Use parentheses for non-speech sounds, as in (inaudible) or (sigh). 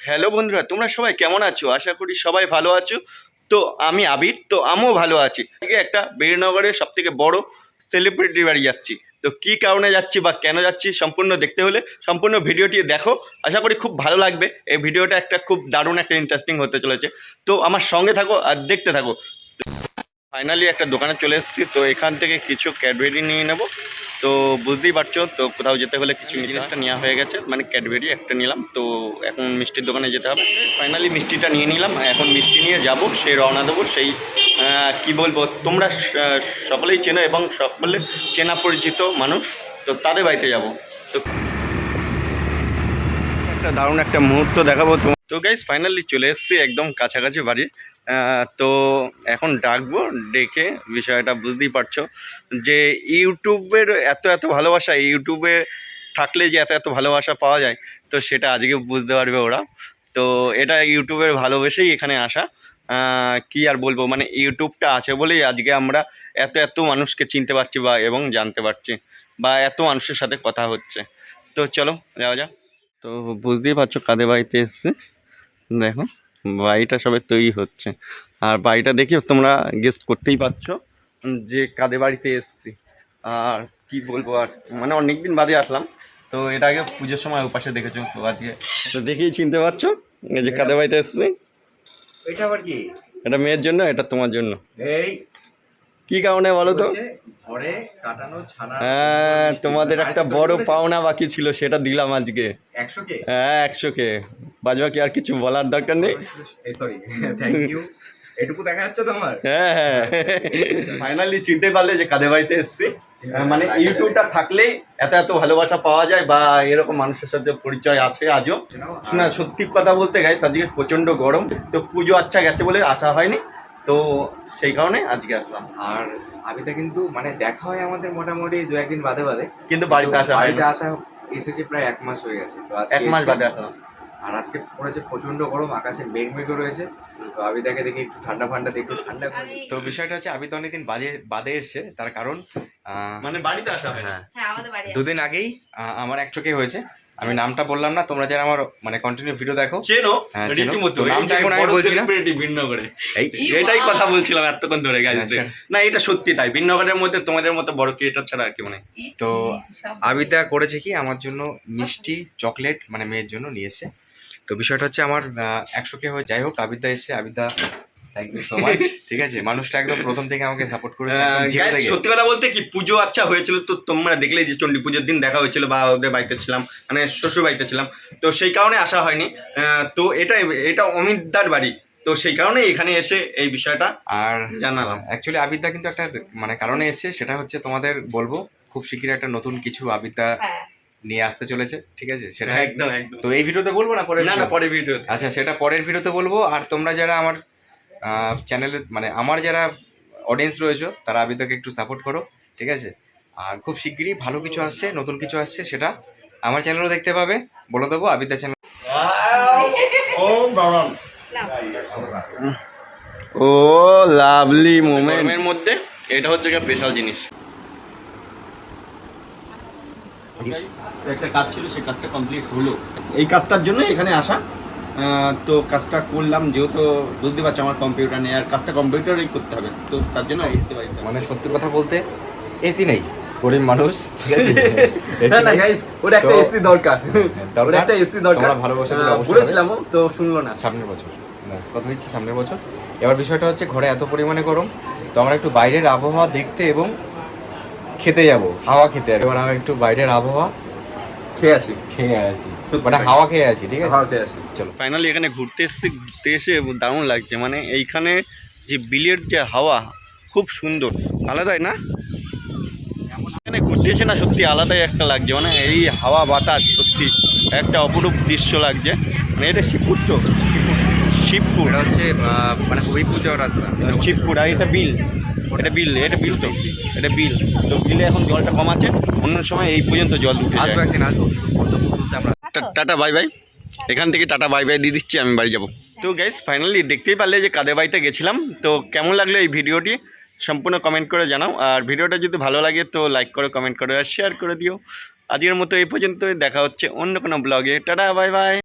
Hello বন্ধুরা, তোমরা সবাই কেমন আছো? আশা করি সবাই ভালো আছো। তো আমি আবির, তো আমিও ভালো আছি। আজকে একটা বীরনগরের সব থেকে বড় সেলিব্রিটি বাড়ি যাচ্ছি। তো কী কারণে যাচ্ছি বা কেন যাচ্ছি সম্পূর্ণ দেখতে হলে সম্পূর্ণ ভিডিওটি দেখো। আশা করি খুব ভালো লাগবে। এই ভিডিওটা একটা খুব দারুণ একটা ইন্টারেস্টিং হতে চলেছে। তো আমার সঙ্গে থাকো আর দেখতে থাকো। ফাইনালি একটা দোকানে চলে এসেছি। তো এখান থেকে কিছু ক্যাডবেরি নিয়ে নেব। তো বুঝতেই পারছ, তো কোথাও যেতে হলে কিছু জিনিসটা নেওয়া হয়ে গেছে। মানে ক্যাডবেরি একটা নিলাম, তো এখন মিষ্টির দোকানে যেতে হবে। ফাইনালি মিষ্টিটা নিয়ে নিলাম, এখন মিষ্টি নিয়ে যাব, সেই রওনা দেবো, সেই কি বলব, তোমরা সকলেই চেনো এবং সকলে চেনা পরিচিত মানুষ, তো তাদের বাড়িতে যাব। তো একটা দারুণ একটা মুহূর্ত দেখাবো তো গাইজ ফাইনালি চলে এসেছি একদম কাছাকাছি বাড়ি। তো এখন ডাকবো, ডেকে বিষয়টা বুঝতেই পারছ যে ইউটিউবের এত এত ভালোবাসা, ইউটিউবে থাকলে যে এত এত ভালোবাসা পাওয়া যায়, তো সেটা আজকে বুঝতে পারবে ওরা। তো এটা ইউটিউবের ভালোবেসেই এখানে আসা। কি আর বলব মানে ইউটিউবটা আছে বলেই আজকে আমরা এত এত মানুষকে চিনতে পারছি বা এবং জানতে পারছি বা এত মানুষের সাথে কথা হচ্ছে। তো চলো, যাওয়া যাক। তো বুঝতেই পারছ কাদের বাড়িতে এসছে। দেখো বাড়িটা সবে তৈরি হচ্ছে। আর বাড়িটা দেখে তোমরা গেস্ট করতেই পারছ যে কাদের বাড়িতে এসছি। আর কি বলব আর মানে অনেক দিন বাদে আসলাম তো এটা আগে পুজোর সময় ওপাশে দেখেছ তো আজকে তো দেখেই চিনতে পারছ এই যে কাদের বাড়িতে এসছি। এটা আবার কি? এটা মেয়ের জন্য এটা তোমার জন্য। এই। কি কারণে বলো তো? হচ্ছে ঘরে কাটানো ছানা হ্যাঁ তোমাদের একটা বড় পাওনা বাকি ছিল সেটা দিলাম আজকে। একশো কে? হ্যাঁ একশো কে। বাজবা কি আর কিছু বলার দরকার নেই। সরি থ্যাংক ইউ এটুকু দেখা যাচ্ছে হ্যাঁ হ্যাঁ। ফাইনালি চিনতে পারলে যে কাদের বাড়িতে এসছি। মানে ইউটিউবটা থাকলেই এত এত ভালোবাসা পাওয়া যায় বা এরকম মানুষের সাথে পরিচয় আছে আজও। না সত্যি কথা বলতে গাইস আজকে প্রচণ্ড গরম। তো পুজো আচ্ছা গেছে বলে আসা হয়নি। তো সেই কারণে আজকে আসলাম। আর আবিতা কিন্তু মানে দেখা হয় আমাদের মোটামুটি দু একদিন বাদে বাদে। কিন্তু বাড়িতে আসা বাড়িতে আসা এসেছে প্রায় এক মাস হয়ে গেছে। এক মাস বাদে আসলাম আর আজকে পড়েছে প্রচণ্ড গরম আকাশে মেঘ মেঘও রয়েছে। তো আবিদাকে দেখি একটু ঠান্ডা ফান্ডা একটু ঠান্ডা তো বিষয়টা হচ্ছে আবিদা অনেকদিন বাজে বাদে এসছে তার কারণ আহ, মানে বাড়িতে আসা হয় না হ্যাঁ। হ্যাঁ আমাদের বাড়ি দুদিন আগেই আহ, আমার এক চোখে হয়েছে। আমি নামটা বললাম না তোমরা যারা আমার মানে কন্টিনিউ ভিডিও দেখো। চেনো? হ্যাঁ, চেনো। রীতিমতো নামটা এখন আমি বলছি না। ভিন্নগরে এই এটাই কথা বলছিলাম এতক্ষণ ধরে গাইজ। আচ্ছা। না এটা সত্যি তাই। ভিন্ন ভিন্নগরের মধ্যে তোমাদের মতো বড় ক্রিয়েটার ছাড়া আর কি মানে। তো আবিদা করেছে কি আমার জন্য মিষ্টি চকলেট মানে মেয়ের জন্য নিয়ে এসে তো বিষয়টা হচ্ছে আমার একশো কে হয়ে যাই হোক আবিদা এসে Abida thank you so much ঠিক আছে? মানুষটা একদম প্রথম থেকে আমাকে সাপোর্ট করেছে ঝিলে সত্যি কথা বলতে কি পুজো আচ্ছা হয়েছিল তো তোমরা দেখলে যে চণ্ডী পুজোর দিন দেখা হয়েছিল বা ওদের বাড়িতে ছিলাম মানে শ্বশুর বাড়িতে ছিলাম তো সেই কারণে আসা হয়নি। আহ, তো এটা এটা অমিতদার বাড়ি তো সেই কারণে এখানে এসে এই বিষয়টা আর জানালাম। অ্যাকচুয়ালি আবিদ্যা কিন্তু একটা মানে কারণে এসে সেটা হচ্ছে তোমাদের বলব খুব শিগগিরই একটা নতুন কিছু আবিদ্যা হ্যাঁ। নিয়ে আসতে চলেছে ঠিক আছে? সেটা একদম একদম। তো এই ভিডিওতে বলব না পরে না না পরে ভিডিও আচ্ছা সেটা পরের ভিডিওতে বলব। আর তোমরা যারা আমার চ্যানেলে মানে আমার যারা অডিয়েন্স রয়েছে তারা আবিদাকে একটু সাপোর্ট করো ঠিক আছে? আর খুব শিগগিরই ভালো কিছু আসছে নতুন কিছু আসছে সেটা আমার চ্যানেলও দেখতে পাবে। বলে দেবো আবিদা চ্যানেল ও ও লাভলি মোমেন্টের মধ্যে এটা হচ্ছে একটা স্পেশাল জিনিস। একটা কাজ ছিল সেই কাজটা কমপ্লিট হলো। এই কাজটার জন্য এখানে আসা। তো কাজটা করলাম যেহেতু বুঝতে পারছ আমার কম্পিউটার নেই আর কাজটা কম্পিউটারেই করতে হবে। তো তার জন্য মানে সত্যি কথা বলতে এসি নেই গরিব মানুষ (laughs) না না গাইস ওর একটা এসি দরকার। দরকার? ওর একটা এসি দরকার। তোমরা ভালোবাসা বলেছিলাম তো শুনলো না। সামনের বছর। ব্যাস, কথা দিচ্ছি সামনের বছর। এবার বিষয়টা হচ্ছে ঘরে এত পরিমাণে গরম তো আমরা একটু বাইরের আবহাওয়া দেখতে এবং খেতে যাব হাওয়া খেতে এবার আমরা একটু বাইরের আবহাওয়া খেয়ে আসি। খেয়ে আসি। মানে হাওয়া খেয়ে আসি ঠিক আছে? হাওয়া খেয়ে আসি। চলো। ফাইনালি এখানে ঘুরতে এসেছি ঘুরতে এসে দারুণ লাগছে। মানে এইখানে যে বিলের যে হাওয়া খুব সুন্দর। আলাদাই না? এখানে ঘুরতে এসে না সত্যি আলাদাই একটা লাগছে। মানে এই হাওয়া বাতাস সত্যি একটা অপরূপ দৃশ্য লাগছে। মানে এটা শিবপুর তো? শিবপুর। এটা হচ্ছে মানে হবিপুর যাওয়ার রাস্তা। শিবপুর আর এটা বিল। এটা বিল এটা বিল তো। এটা বিল। তো বিলে এখন জলটা কম আছে অন্য সময় এই পর্যন্ত জল ঢুকে আসব একদিন আসব। টাটা বাই বাই এখান থেকে টাটা বাই বাই দিয়ে দিচ্ছি আমি বাড়ি যাব। তো গাইস ফাইনালি দেখতেই পারলে যে কাদের বাড়িতে গেছিলাম। তো কেমন লাগল এই ভিডিওটি? সম্পূর্ণ কমেন্ট করে জানাও। আর ভিডিওটা যদি ভালো লাগে তো লাইক করো কমেন্ট করো আর শেয়ার করে দিও। আজকের মতো এই পর্যন্ত দেখা হচ্ছে অন্য কোনো ব্লগে টাটা বাই বাই